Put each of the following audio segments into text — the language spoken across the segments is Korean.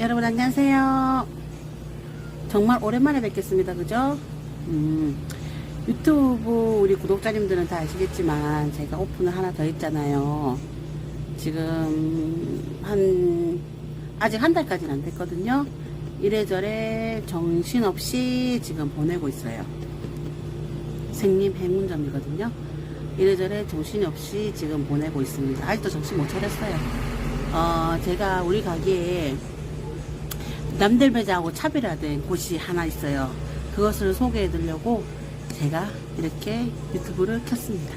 여러분 안녕하세요. 정말 오랜만에 뵙겠습니다. 그죠? 음, 유튜브 우리 구독자님들은 다 아시겠지만 제가 오픈을 하나 더 했잖아요. 지금 한 아직 한 달까지는 안 됐거든요. 이래저래 정신없이 지금 보내고 있어요. 생님 행운점이거든요. 이래저래 정신이 없이 지금 보내고 있습니다. 아직도 정신 못 차렸어요. 어, 제가 우리 가게에 남들 매장하고 차별화된 곳이 하나 있어요. 그것을 소개해 드리려고 제가 이렇게 유튜브를 켰습니다.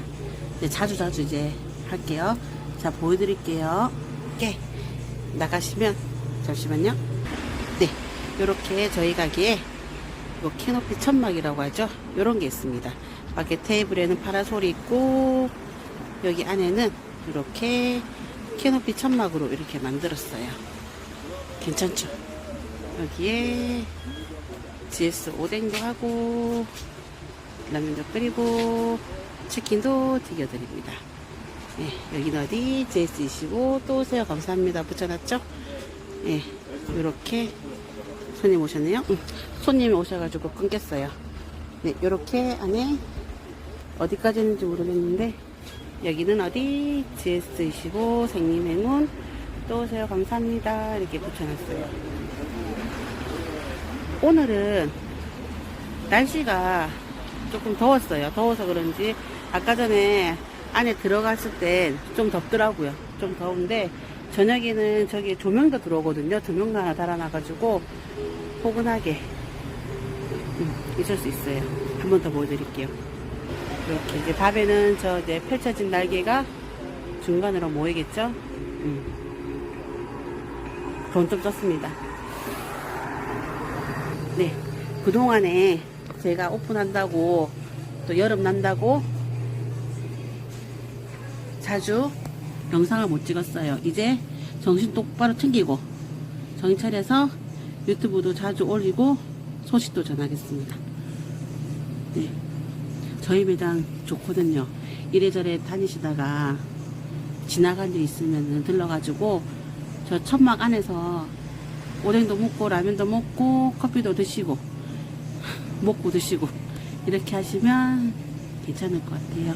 이제 자주 자주 이제 할게요. 자, 보여드릴게요. 이렇게 나가시면, 잠시만요. 네. 이렇게 저희 가게에 요 캐노피 천막이라고 하죠. 요런 게 있습니다. 밖에 테이블에는 파라솔이 있고, 여기 안에는 이렇게 캐노피 천막으로 이렇게 만들었어요. 괜찮죠? 여기에 GS 오뎅도 하고, 라면도 끓이고, 치킨도 튀겨드립니다. 네, 여기는 어디? GS25 또 오세요. 감사합니다. 붙여놨죠? 네, 이렇게 손님 오셨네요. 응, 손님이 오셔가지고 끊겼어요. 네, 요렇게 안에 어디까지 있는지 모르겠는데 여기는 어디? GS25 생님 행운 또 오세요. 감사합니다. 이렇게 붙여놨어요. 오늘은 날씨가 조금 더웠어요. 더워서 그런지 아까 전에 안에 들어갔을 때 좀 덥더라고요. 좀 더운데 저녁에는 저기 조명도 들어오거든요. 조명도 하나 달아놔가지고 포근하게 음, 있을 수 있어요. 한 번 더 보여드릴게요. 이렇게 이제 밤에는 저 이제 펼쳐진 날개가 중간으로 모이겠죠. 음. 돈좀 썼습니다. 네. 그동안에 제가 오픈한다고 또 여름 난다고 자주 영상을 못 찍었어요. 이제 정신 똑바로 챙기고 정신 차려서 유튜브도 자주 올리고 소식도 전하겠습니다. 네. 저희 매장 좋거든요. 이래저래 다니시다가 지나간 일 있으면 들러가지고 저 천막 안에서 오뎅도 먹고 라면도 먹고 커피도 드시고 먹고 드시고 이렇게 하시면 괜찮을 것 같아요.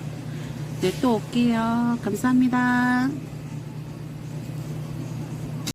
네, 또 올게요. 감사합니다.